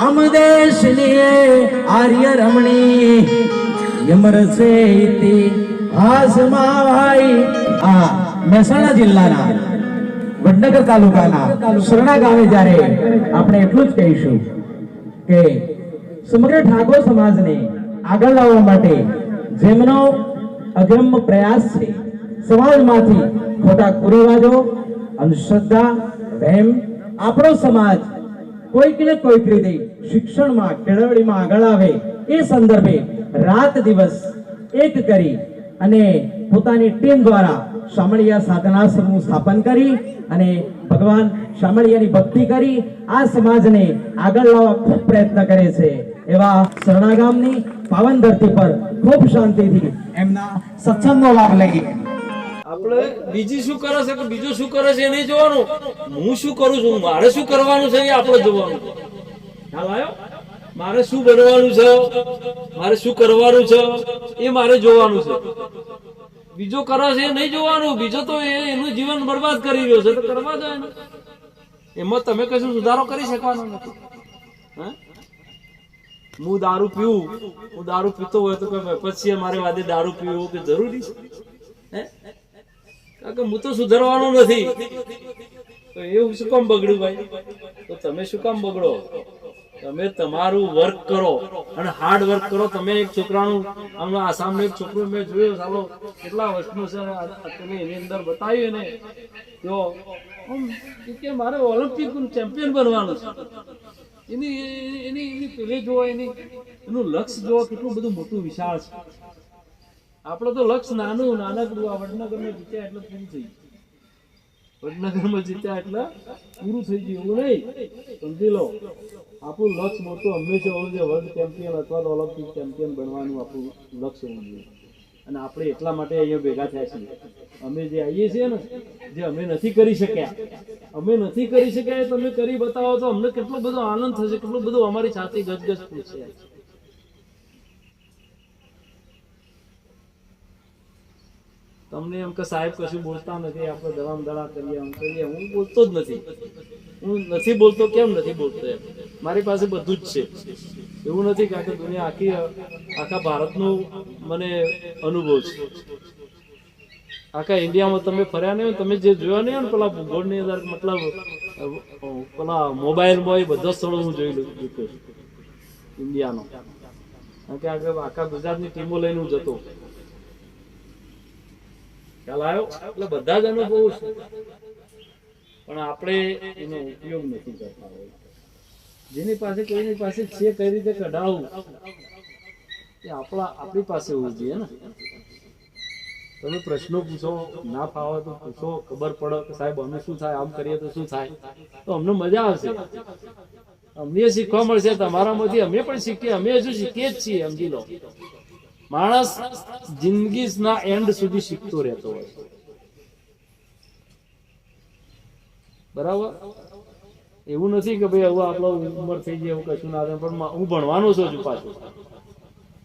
આમદેશલીએ આર્ય રમણી યમરસે ઇતિ હાસમાં ભાઈ આ મહેસાણા જિલ્લાના વડનગર તાલુકાના સુરણા ગામે જ્યારે આપણે એટલું જ કહીશું કે સમગ્ર ઠાકોર સમાજને આગળ લાવવા માટે જેમનો અગ્રમ પ્રયાસ છે, સમાજમાંથી ખોટા કુરિવાજો, અંધશ્રદ્ધા, વહેમ, આપણો સમાજ કોઈક ને કોઈક રીતે શિક્ષણમાં કેળવણીમાં આગળ આવે, એ સંદર્ભે રાત દિવસ એક કરી અને પોતાની ટીમ દ્વારા શામળિયા સાધનાશ્રમનું સ્થાપન કરી અને ભગવાન શામળિયાની ભક્તિ કરી આ સમાજને આગળ લાવવા ખૂબ પ્રયત્ન કરે છે. એવા શરણાગામની પાવન ધરતી પર ખૂબ શાંતિથી એમના સત્સંગનો લાભ લઈએ. આપણે બીજી શું કરે છે કે બીજું શું કરે છે એ નહીં જોવાનું? હું શું કરું છું? મારે શું કરવાનું છે એ આપણે જોવાનું. ખ્યાલ આવ્યો? મારે શું બનવાનું છે? મારે શું કરવાનું છે? એ મારે જોવાનું છે. બીજો કરે છે એ નહીં જોવાનું, બીજો તો એ એનું જીવન બરબાદ કરી રહ્યો છે કરવા જાય ને એમાં તમે કશું સુધારો કરી શકવાનો નથી. હું? દારૂ પીવું, હું દારૂ પીતો હોય તો પછી મારે વાદે દારૂ પીવું કે જરૂરી છે? કારણ કે હું તો સુધારવાનો નથી. તો એવું શું કામ બગડ્યું ભાઈ? તો તમે શું કામ બગડો? તમે તમારું વર્ક કરો અને હાર્ડ વર્ક કરો. તમે એક છોકરાનું હમણાં આસામનો એક છોકરો મેં જોયો ચાલો કેટલા વર્ષનો છે? તમે એની અંદર બતાવ્યું ને જો કે મારે ઓલિમ્પિક ચેમ્પિયન બનવાનું છે. એની એની એની પેલી જોવો એની, એનું લક્ષ્ય જોવો કેટલું બધું મોટું વિશાળ છે. આપણે તો લક્ષ્ય નાનું, નાનકડું, આ વડનગરને જીત્યા એટલે પૂરું થઈ ગયું. વડનગરમાં જીત્યા એટલે પૂરું થઈ ગયું. એવું નહીં. સમજી લો. આપણું લક્ષ્ય મોટું હંમેશા હોવું જોઈએ. વર્લ્ડ ચેમ્પિયન અથવા તો ઓલિમ્પિક ચેમ્પિયન બનવાનું આપણું લક્ષ્ય હોવું જોઈએ. અને આપણે એટલા માટે અહીંયા ભેગા થયા છીએ. અમે જે આવીએ છીએ ને, જે અમે નથી કરી શક્યા. અમે નથી કરી શક્યા તમે કરી બતાવો તો અમને કેટલો બધો આનંદ થશે, કેટલો બધો અમારી સાથે ગજગજ પૂછશે તમને એમ કે સાહેબ કશું બોલતા નથી, આપણે દવામ દડા કરીએ, આમ કરીએ. હું બોલતો જ નથી. હું નથી બોલતો, કેમ નથી બોલતો એમ? મારી પાસે બધું જ છે. એવું નથી કે આખી દુનિયા આખી, આખા ભારતનું મને અનુભવ છે. આખા ઇન્ડિયામાં તમે ફર્યા નહીં તમે જે જોયા નહીં ને પેલા ભૂગોળની અંદર, મતલબ, પેલા મોબાઈલમાં એ બધા સ્થળો હું જોઈ લઉં ઇન્ડિયાનો. કારણ કે આખા ગુજરાતની ટીમો લઈને હું જતો. ખ્યાલ આવ્યો? એટલે બધા જ અનુભવો છે. પણ આપણે એનો ઉપયોગ નથી કરતા હોય. જેની પાસે કોઈની પાસે છે, કઈ રીતે કઢાવવું? એ આપણા, આપણી પાસે હોવું જોઈએ ને. તમે પ્રશ્નો પૂછો, ના ફાવે તો પૂછો, ખબર પડે કે સાહેબ, અમે શું થાય, આમ કરીએ તો શું થાય? તો અમને મજા આવશે. અમને શીખવા મળશે, તમારામાંથી અમે પણ શીખીએ, અમે હજુ શીખીએ જ છીએ, સમજી લો. માણસ જિંદગીના એન્ડ સુધી શીખતો રહેતો હોય. બરાબર? એવું નથી કે ભાઈ હવે આપણો ઉંમર થઈ જાય એવું કશું ના પણ હું ભણવાનો છું હજુ પાછું.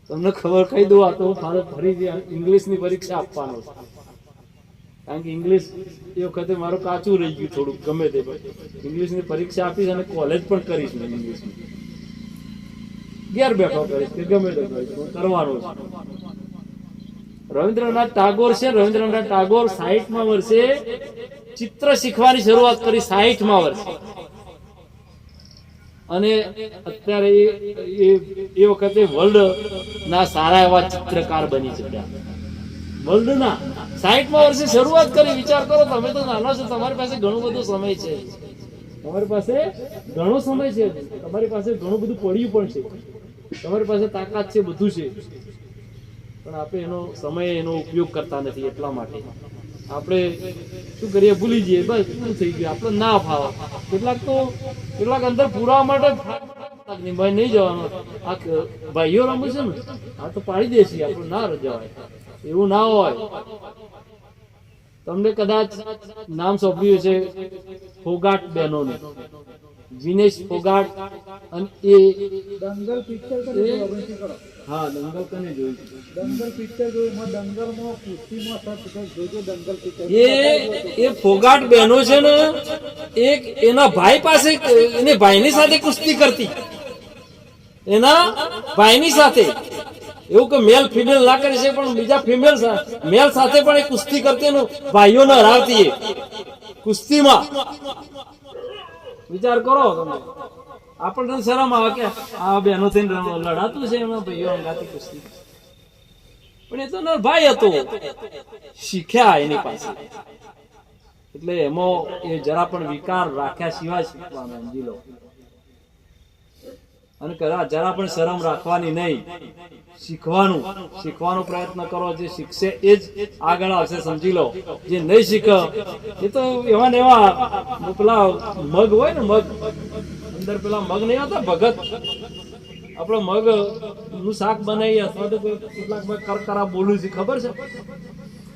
તમને ખબર કહી દઉં, આ તો હું ફરી ઇંગ્લિશની પરીક્ષા આપવાનો છે. કારણ કે ઇંગ્લિશ એ વખતે મારું કાચું રહી ગયું થોડુંક, ગમે તે. ઇંગ્લિશની પરીક્ષા આપીશ અને કોલેજ પણ કરીશ ઇંગ્લિશની. ઘેર બેઠો કરીશ કે ગમે તે કરીશ કરવાનું છે. રવિન્દ્રનાથ ટાગોર છે, રવિન્દ્રનાથ ટાગોર સાહીઠમાં વર્ષે ચિત્ર શીખવાની શરૂઆત કરી સાહીઠમાં વર્ષે અને અત્યારે એ- વખતે વર્લ્ડ ના સારા એવા ચિત્રકાર બની ચુક્યા વર્લ્ડ ના સાહીઠમાં વર્ષે શરૂઆત કરી, વિચાર કરો, તમે તો નાના છો, તમારી પાસે ઘણો બધો સમય છે. તમારી પાસે ઘણો સમય છે, તમારી પાસે ઘણું બધું પડ્યું પણ છે. તમારી પાસે તાકાત છે, બધું છે. પણ આપણે એનો સમય એનો ઉપયોગ કરતા નથી એટલા માટે. આપણે શું કરીએ, ભૂલી જઈએ. બસ શું થઈ ગયું. આપણે ના ફાવે કેટલાક તો, કેટલાક અંદર પુરાવા માટે નહીં જવાનું. આ ભાઈઓ રમે છે ને, આ તો પાડી દેશે આપણે ના રજાવાય. એવું ના હોય. તમને કદાચ નામ સોંપ્યું છે ફોગાટ બહેનોને વિનેશ ફોગાટ અને એ દંગલ પિક્ચર હા દંગલ કને જોયું દંગલ પિક્ચર જોયું દંગલમાં કુસ્તીમાં સર્ચ જોજો દંગલ પિક્ચર એ એ ફોગાટ બહેનો છે ને એક એના ભાઈ પાસે એને ભાઈની સાથે કુસ્તી કરતી. એના ભાઈની સાથે. એવું કે મેલ ફિમેલ ના કરી છે પણ બીજા ફિમેલ મેલ સાથે પણ એ કુસ્તી કરતી એનું ભાઈઓને હરાવતી એ. કુસ્તીમાં. વિચાર કરો તમે. આપણને શરમ આવે કે આ બેનો થઈને લડાતું છે એમાં, ભાઈઓ અંગાથી કુસ્તી. પણ એ તો એનો ભાઈ હતો. શીખ્યા એની પાસે. એટલે એમાં એ જરા પણ વિકાર રાખ્યા સિવાય શીખવાનું, સમજી લો. અને જરા પણ શરમ રાખવાની નહીં. શીખવાનું, શીખવાનો પ્રયત્ન કરો, જે શીખશે એ જ આગળ આવશે, સમજી લો. જે નહીં શીખે, એ તો એવા ને એવા પેલા મગ હોય ને મગ, અંદર પેલા મગ નહીં આવતા, ભગત. આપણો મગનું શાક બનાવીએ અથવા તો કેટલાક મગ કરકરા બોલું છે, ખબર છે?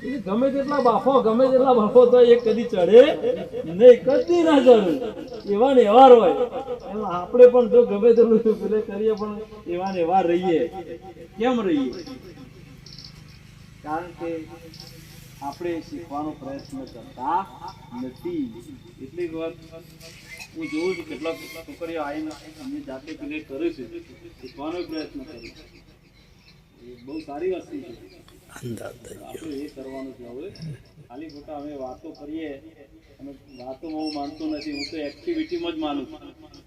ગમે તેટલા બાફો, ગમે તેટલા બાફો તો એ કદી ચડે નહીં, કદી ના ચડે. એવા ને એવા હોય એમ આપણે પણ જો ગમે તેટલું પેલે કરીએ, પણ એવા ને એવા રહીએ. કેમ રહીએ? કારણ કે આપણે શીખવાનો પ્રયત્ન કરતા નથી. એટલી વાર હું જોઉં છું, કેટલાક છોકરીઓ આવીને અમને જાતે કનેક્ટ કરે છે. શીખવાનો પ્રયત્ન કરે છે. બહુ સારી વસ્તુ છે. હવે. ખાલી ખોટા અમે વાતો કરીએ. વાતોમાં હું માનતો નથી, હું તો એક્ટિવિટીમાં જ માનું છું.